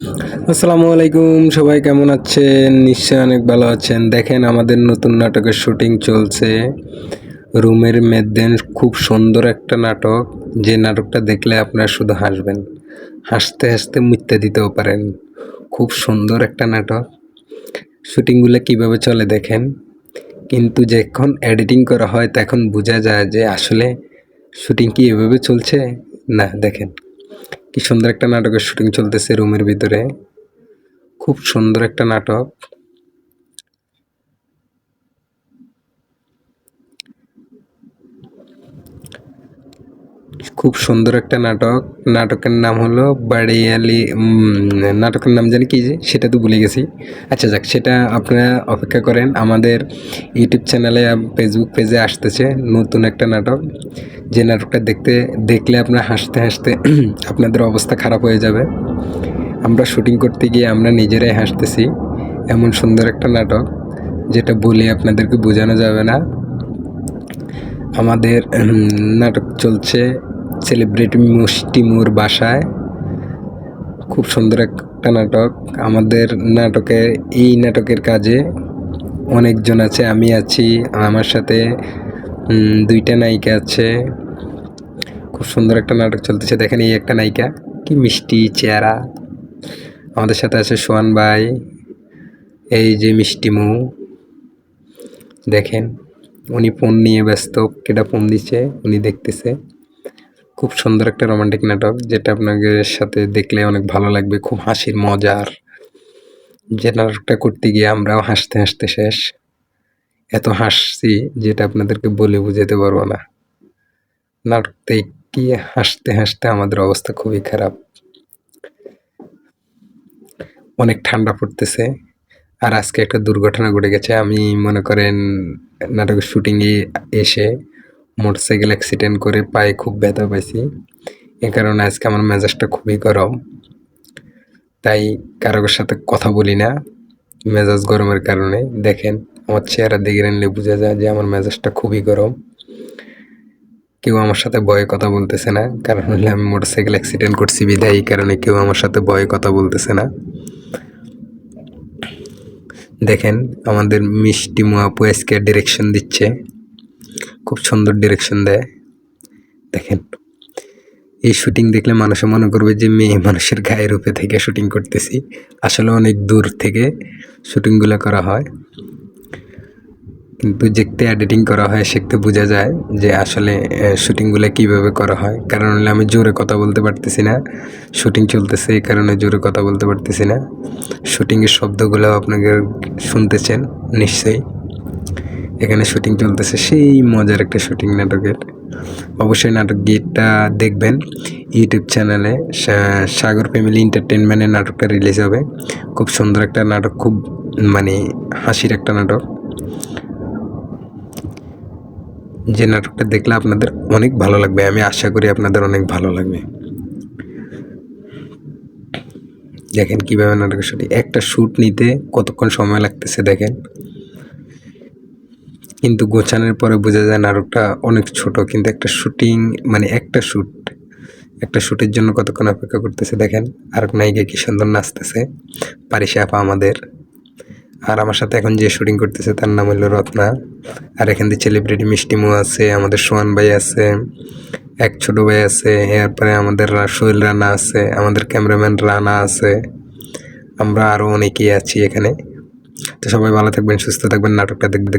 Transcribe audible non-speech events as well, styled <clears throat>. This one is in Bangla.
আসসালামু আলাইকুম সবাই কেমন আছেন? নিশ্চয়ই অনেক ভালো আছেন। দেখেন, আমাদের নতুন নাটকের শুটিং চলছে। রুমের মেদেন খুব সুন্দর একটা নাটক। যে নাটকটা দেখলে আপনারা শুধু হাসবেন। হাসতে হাসতে মুত্যা দিতেও পারেন। খুব সুন্দর একটা নাটক। শুটিংগুলো কীভাবে চলে দেখেন? কিন্তু যখন এডিটিং করা হয়, তখন বোঝা যায় যে আসলে শুটিং কি এভাবে চলছে? না, দেখেন। কি সুন্দর একটা নাটকের শুটিং চলতেছে রুমের ভিতরে। খুব সুন্দর একটা নাটক। খুব সুন্দর একটা নাটক। নাটকের নাম হলো বাড়িয়ালি নাটকের নাম জানি কি যে, সেটা তো ভুলে গেছি। আচ্ছা যাক, সেটা আপনারা অপেক্ষা করেন। আমাদের ইউটিউব চ্যানেলে ফেসবুক পেজে আসতেছে নতুন একটা নাটক। যে নাটকটা দেখতে, দেখলে আপনার হাসতে হাসতে <clears throat> আপনাদের অবস্থা খারাপ হয়ে যাবে। আমরা শুটিং করতে গিয়ে আমরা নিজেরাই হাসতেছি। এমন সুন্দর একটা নাটক, যেটা বলে আপনাদেরকে বোঝানো যাবে না। আমাদের নাটক চলছে সেলিব্রিটি মুষ্টিমুর বাসায়। খুব সুন্দর একটা নাটক। আমাদের নাটকে, এই নাটকের কাজে অনেকজন আছে, আমি আছি, আমার সাথে দুইটা নায়িকা আছে। খুব সুন্দর একটা নাটক চলতেছে। দেখেন এই একটা নায়িকা, কি মিষ্টি চেহারা। আমাদের সাথে আছে সোহান ভাই, এই যে মিষ্টিমু দেখেন, উনি ফোন নিয়ে ব্যস্ত কেটা ফোন দিচ্ছে উনি দেখতেছে। খুব সুন্দর একটা রোমান্টিক নাটক, যেটা আপনাদের সাথে দেখলে অনেক ভালো লাগবে, খুব হাসির মজার। যে নাটকটা করতে গিয়ে আমরাও হাসতে হাসতে শেষ। এত হাসছি যেটা আপনাদেরকে বলে বুঝাতে পারব না। নাটক দেখে হাসতে হাসতে আমাদের অবস্থা খুবই খারাপ। অনেক ঠান্ডা পড়তেছে। আর আজকে একটা দুর্ঘটনা ঘটে গেছে। আমি মনে করেন, নাটকের শুটিংয়ে এসে মোটরসাইকেল অ্যাক্সিডেন্ট করে পায়ে খুব ব্যথা পাইছি। এ কারণে আজকে আমার মেজাজটা খুবই গরম। তাই কারোর সাথে কথা বলি না। মেজাজ গরমের কারণে। দেখেন, আমার চেহারা দেখে নিলে বোঝা যায় যে আমার মেজাজটা খুবই গরম। কেউ আমার সাথে ভয়ে কথা বলতেছে না। কারণ হলে আমি মোটরসাইকেল অ্যাক্সিডেন্ট করছি বিধায়, এই কারণে কেউ আমার সাথে ভয়ে কথা বলতেছে না। দেখেন, আমাদের মিষ্টি মুয়াপু আজকে ডিরেকশন দিচ্ছে। খুব সুন্দর ডিরেকশন দেয়। দেখেন, এই শুটিং দেখলে মানুষে মনে করবে যে, মেয়ে মানুষের গায়ের রূপে থেকে শুটিং করতেছি। আসলে অনেক দূর থেকে শুটিংগুলো করা হয়। কিন্তু দেখতে এডিটিং করা হয় সেটা বোঝা যায় যে আসলে শুটিংগুলো কীভাবে করা হয়। কারণ হলে আমি জোরে কথা বলতে পারতেছি না। শুটিং চলতেছে, এই কারণে জোরে কথা বলতে পারতেছি না। শুটিংয়ের শব্দগুলো আপনাকে শুনতেছেন, নিশ্চয়ই। এখানে শুটিং চলতেছে, সেই মজার একটা শুটিং নাটকের। অবশ্যই নাটক গীতটা দেখবেন। ইউটিউব চ্যানেলে সাগর ফ্যামিলি এন্টারটেনমেন্টের নাটকটা রিলিজ হবে। খুব সুন্দর একটা নাটক, খুব মানে হাসির একটা নাটক। যে নাটকটা দেখলে আপনাদের অনেক ভালো লাগবে, আমি আশা করি আপনাদের অনেক ভালো লাগবে। দেখেন কীভাবে নাটকের শুটিং একটা শ্যুট নিতে কতক্ষণ সময় লাগতেছে দেখেন। কিন্তু গোছানোর পরে বোঝা যায় নাটকটা অনেক ছোট, কিন্তু একটা শুটিং মানে একটা শ্যুট একটা শ্যুটের জন্য কতক্ষণ অপেক্ষা করতেছে দেখেন, আর নায়িকা কি সুন্দর নাচতেছে, পারিসা আপা আমাদের। আর আমার সাথে এখন যে শুটিং করতেছে তার নাম হলো রত্না। আর এখান থেকে সেলিব্রিটি মিষ্টিমু আছে, আমাদের সোহান ভাই আছে, এক ছোট ভাই আছে এরপরে আমাদের সোহেল রানা আছে, আমাদের ক্যামেরাম্যান রানা আছে, আমরা আরও অনেকেই আছি এখানে। তো সবাই ভালো থাকবেন, সুস্থ থাকবেন, নাটকটা দেখবে